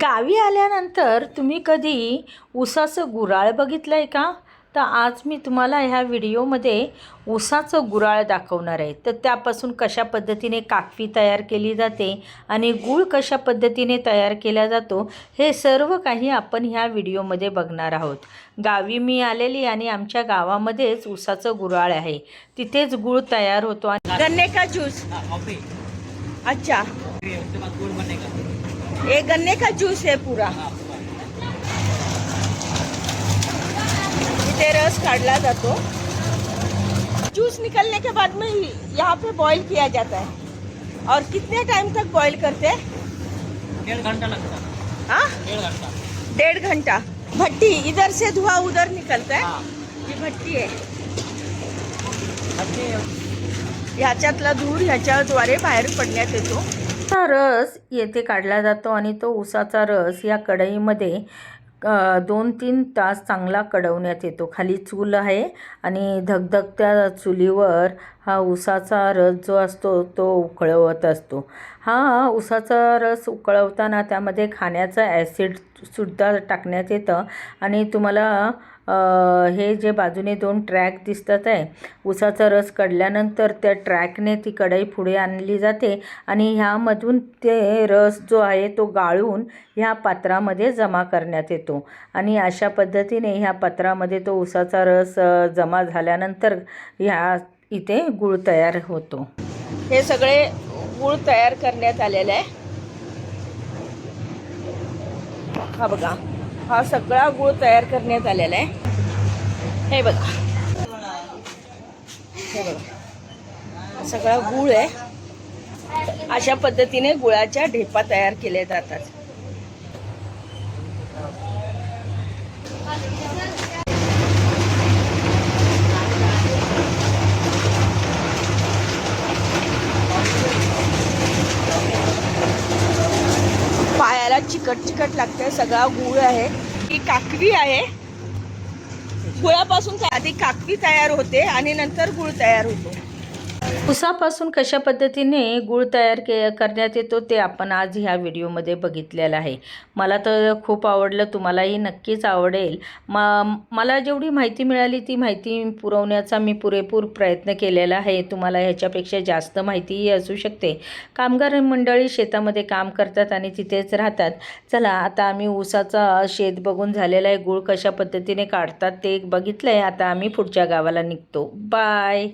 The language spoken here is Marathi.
गावी आल्यानंतर तुम्ही कधी ऊसाचं गुराळ बघितलं आहे का? तर आज मी तुम्हाला ह्या व्हिडिओमध्ये ऊसाचं गुराळ दाखवणार आहे. तर त्यापासून कशा पद्धतीने काकवी तयार केली जाते आणि गूळ कशा पद्धतीने तयार केला जातो हे सर्व काही आपण ह्या व्हिडिओमध्ये बघणार आहोत. गावी मी आलेली आणि आमच्या गावामध्येच ऊसाचं गुराळ आहे. तिथेच गूळ तयार होतो आणि गन्ने का ज्यूस? अच्छा. ये गन्ने का जूस है पूरा। इथे रस काढला जातो। जूस निकलने के बाद में यहाँ पे बॉईल किया जाता है। और कितने टाइम तक बॉईल करते? हैं डेढ़ घंटा लगता है। हाँ? डेढ़ घंटा। डेढ़ घंटा। भट्टी इधर से धुआँ उधर निकलता है। हाँ। ही। भट्टी आहे ह्याच्यातला धूर ह्याच्याद्वारे बाहेर पडण्यात येतो. ऊसाचा रस येथे काढला जातो आणि तो उसाचा रस या कढईमध्ये दोन तीन तास चांगला कडवण्यात येतो. खाली चूल आहे आणि धगधगत्या चुलीवर हा उसाचा रस जो असतो तो उकळवत असतो. हा उसाचा रस उकळवताना त्यामध्ये खाण्याचं ॲसिड सुद्धा टाकण्यात येतं आणि तुम्हाला हे जे बाजूने दोन ट्रॅक दिसतात आहे उसाचा रस काढल्यानंतर त्या ट्रॅकने ती कढई पुढे आणली जाते आणि ह्यामधून ते रस जो आहे तो गाळून ह्या पात्रामध्ये जमा करण्यात येतो. आणि अशा पद्धतीने ह्या पात्रामध्ये तो उसाचा रस जमा झाल्यानंतर ह्या इथे गूळ तयार होतो. हे सगळे गूळ तयार करण्यात आलेलं आहे. हा बघा. हा सगळा गूळ तयार करण्यात आलेला आहे. हे बघा. हे बघा. हा सगळा गुळ आहे. अशा पद्धतीने गुळाच्या ढेपा तयार केल्या जातात. चिकट चिकट लागते सगळा गुळ आहे. ही काकवी आहे. गुळापासून आधी काकवी तयार होते आणि नंतर गुळ तयार होतो. उसापासून कशा पद्धतीने गुळ तयार के करण्यात येतो ते आपण आज ह्या व्हिडिओमध्ये बघितलेलं आहे. मला तर खूप आवडलं तुम्हालाही नक्कीच आवडेल. मा मला जेवढी माहिती मिळाली ती माहिती पुरवण्याचा मी पुरेपूर प्रयत्न केलेला आहे. तुम्हाला ह्याच्यापेक्षा जास्त माहितीही असू शकते. कामगार मंडळी शेतामध्ये काम करतात आणि तिथेच राहतात. चला आता आम्ही ऊसाचा शेत बघून झालेला आहे. गुळ कशा पद्धतीने काढतात ते बघितलं आहे आता आम्ही पुढच्या गावाला निघतो. बाय!